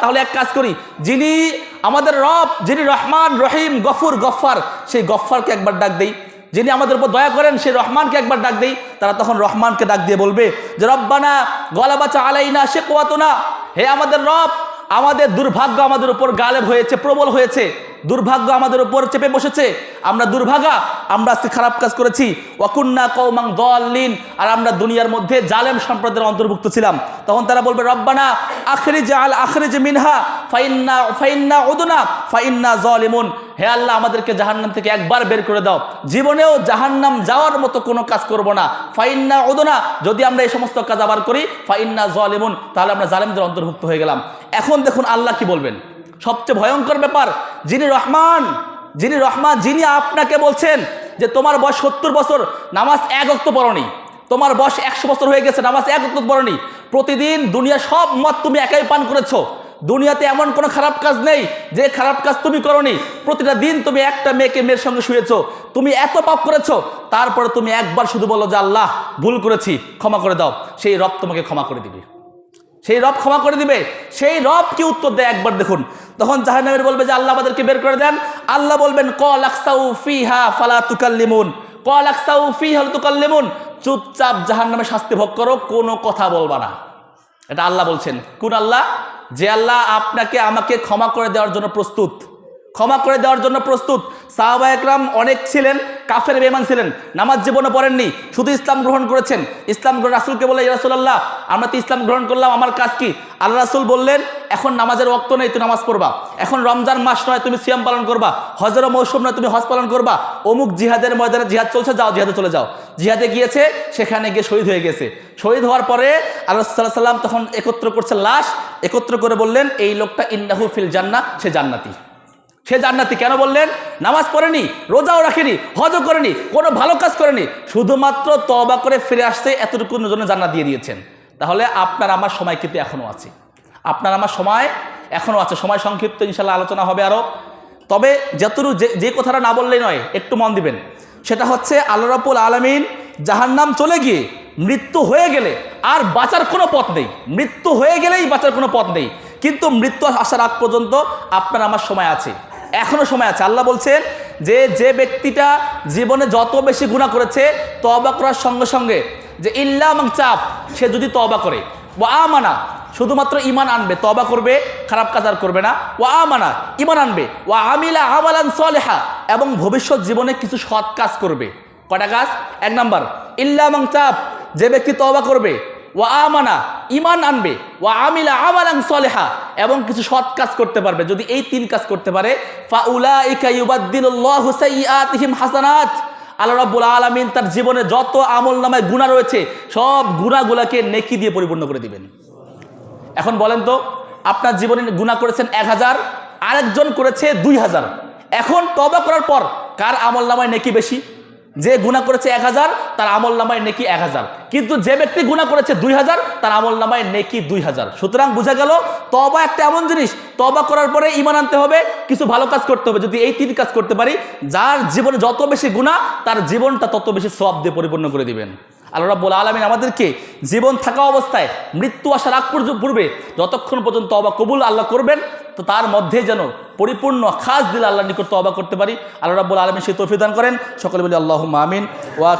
তাহলে এক কাজ করি। যিনি আমাদের রব, যিনি রহমান, রহিম, গফুর গফার সেই গফ্ফারকে একবার ডাক দেই। যিনি আমাদের উপর দয়া করেন, সেই রহমানকে একবার ডাক দেই। তারা তখন রহমানকে ডাক দিয়ে বলবে যে, রব্বানা আলাই না সে কোয়াতো না হে আমাদের রব, আমাদের দুর্ভাগ্য আমাদের উপর গালেব হয়েছে, প্রবল হয়েছে। দুর্ভাগ্য আমাদের উপর চেপে বসেছে। আমরা দুর্ভাগা, আমরা আজকে খারাপ কাজ করেছি। ওয়াকুন্না কৌমাং দলিন আর আমরা দুনিয়ার মধ্যে জালেম সম্প্রদায়ের অন্তর্ভুক্ত ছিলাম। তখন তারা বলবে, রব্বানা আখরি আল আখরি যে মিনহা, ফাইন্না ফাইন্না উদুনা, ফাইন্না জলিমুন। হে আল্লাহ, আমাদেরকে জাহান্নাম থেকে একবার বের করে দাও। জীবনেও জাহান্নাম যাওয়ার মতো কোনো কাজ করব না। ফাইন্না উদুনা, যদি আমরা এই সমস্ত কাজ আবার করি, ফাইন্না জলিমুন, তাহলে আমরা জালেমদের অন্তর্ভুক্ত হয়ে গেলাম। এখন দেখুন আল্লাহ কি বলবেন। সবচেয়ে ভয়ঙ্কর ব্যাপার যিনি রহমান যিনি রহমান, যিনি আপনাকে বলছেন যে তোমার বয়স সত্তর বছর, নামাজ এক অক্ত পড়নি। তোমার বয়স একশো বছর হয়ে গেছে, নামাজ এক অক্ত পড়নি। প্রতিদিন দুনিয়া সব মত তুমি একাই পান করেছ। দুনিয়াতে এমন কোনো খারাপ কাজ নেই যে খারাপ কাজ তুমি করনি। প্রতিটা দিন তুমি একটা মেয়েকে মেয়ের সঙ্গে শুয়েছো। তুমি এত পাপ করেছ, তারপরে তুমি একবার শুধু বলো যে, আল্লাহ, ভুল করেছি, ক্ষমা করে দাও। সেই রব তোমাকে ক্ষমা করে দিবে। সেই রব ক্ষমা করে দিবে। সেই রব কি উত্তর দেয়? একবার দেখুন। তখন জাহান্নামের বলবে যে, আল্লাহ আমাদেরকে বের করে দেন। আল্লাহ বলবেন ক লাকসাউ ফিহা ফালা তুকাল্লিমুন। ক লাকসাউ তুকাল তুকাল্লিমুন। চুপচাপ জাহান্নামে শাস্তি ভোগ করো, কোনো কথা বলবা না। এটা আল্লাহ বলছেন। কোন আল্লাহ? যে আল্লাহ আপনাকে আমাকে ক্ষমা করে দেওয়ার জন্য প্রস্তুত। ক্ষমা করে দেওয়ার জন্য প্রস্তুত। সাহাবা একরাম অনেক ছিলেন, কাফের বেমান ছিলেন, নামাজ জীবনে পড়েননি, শুধু ইসলাম গ্রহণ করেছেন। ইসলাম রাসুলকে বলে রাসুল্লাহ আমরা তো ইসলাম গ্রহণ করলাম, আমার কাজ কি? আল্লাহ রাসুল বললেন, এখন নামাজের রক্ত নেই, তুমি নামাজ পড়বা। এখন রমজান মাস নয়, তুমি সিয়াম পালন করবা। হজর মৌসুম নয়, তুমি হজ পালন করবা। অমুক জিহাদের ময়দানে জিহাদ চলছে, যাও, জিহাদে চলে যাও। জিহাদে গিয়েছে, সেখানে গিয়ে শহীদ হয়ে গেছে। শহীদ হওয়ার পরে আল্লাহ সাল্লাহ সাল্লাম তখন একত্র করছে লাশ, একত্র করে বললেন, এই লোকটা ইন্নাহু ফিল জান্না সে জান্নাতি। সে জান্নাতি কেন বললেন? নামাজ পড়েনি, রোজাও রাখেনি, হজও করেনি, কোনো ভালো কাজ করেনি, শুধুমাত্র তবা করে ফিরে আসতে এতটুকুর জন্য জান্নাত দিয়ে দিয়েছেন। তাহলে আপনার আমার সময় কিন্তু এখনও আছে। আপনার আমার সময় এখনও আছে। সময় সংক্ষিপ্ত ইনশাল্লাহ আলোচনা হবে আরও তবে যতটুকু যে যে কথাটা না বললেই নয়, একটু মন দিবেন। সেটা হচ্ছে আল্লাহ রাবুল আলমিন জাহান্নাম চলে গিয়ে মৃত্যু হয়ে গেলে আর বাঁচার কোনো পথ নেই। মৃত্যু হয়ে গেলেই বাঁচার কোনো পথ নেই। কিন্তু মৃত্যু আসার আগ পর্যন্ত আপনার আমার সময় আছে। এখনও সময় আছে। আল্লাহ বলছেন যে যে ব্যক্তিটা জীবনে যত বেশি গুণা করেছে তবা করার সঙ্গে সঙ্গে যে ইল্লা এবং চাপ, সে যদি তবা করে। ও আমানা, শুধুমাত্র ইমান আনবে তবা করবে, খারাপ কাজ আর করবে না। ও আমানা ইমান আনবে। ও আমিলা আমালান সলেহা, এবং ভবিষ্যৎ জীবনে কিছু সৎ কাজ করবে। কটা কাজ? এক নাম্বার, ইল্লা এবং চাপ, যে ব্যক্তি তবা করবে ও আমানা ইমান আনবে। ও আমিলা আমালাং সলেহা, এবং কিছু সৎ কাজ করতে পারবে। যদি এই তিন কাজ করতে পারে ফাউলা ইকাইবাদ্দিনুল্লাহু সাইয়্যাতিহিম হাসানাত। আল্লাহ রাব্বুল আলামিন তার জীবনে যত আমল নামায় গুণা রয়েছে, সব গুণাগুলাকে নেকি দিয়ে পরিপূর্ণ করে দিবেন। এখন বলেন তো, আপনার জীবনে গুণা করেছেন এক হাজার, আরেকজন করেছে দুই হাজার। এখন তবা করার পর কার আমল নামায় নেকি বেশি? যে গুণা করেছে এক হাজার, তার আমল নামায় নেকি এক হাজার। কিন্তু যে ব্যক্তি গুণা করেছে দুই হাজার, তার আমল নামায় নেকি দুই হাজার। সুতরাং বোঝা গেল তবা একটা এমন জিনিস তবা করার পরে ইমান আনতে হবে, কিছু ভালো কাজ করতে হবে। যদি এই তিন কাজ করতে পারি, যার জীবনে যত বেশি গুণা তার জীবনটা তত বেশি সব দিয়ে পরিপূর্ণ করে দিবেন। আল্লাহ রাব্বুল আলমিন আমাদেরকে জীবন থাকা অবস্থায় মৃত্যু আসার আগ পূর্বে, যতক্ষণ পর্যন্ত তবা কবুল আল্লাহ করবেন তো তার মধ্যে যেন পরিপূর্ণ খাস দিল আল্লাহ নিকট অবাক করতে পারি। আল্লাহ রাবুল আলমী সেই তৌফিক দান করেন। সকলে বলি আল্লাহ মামিন ওয়া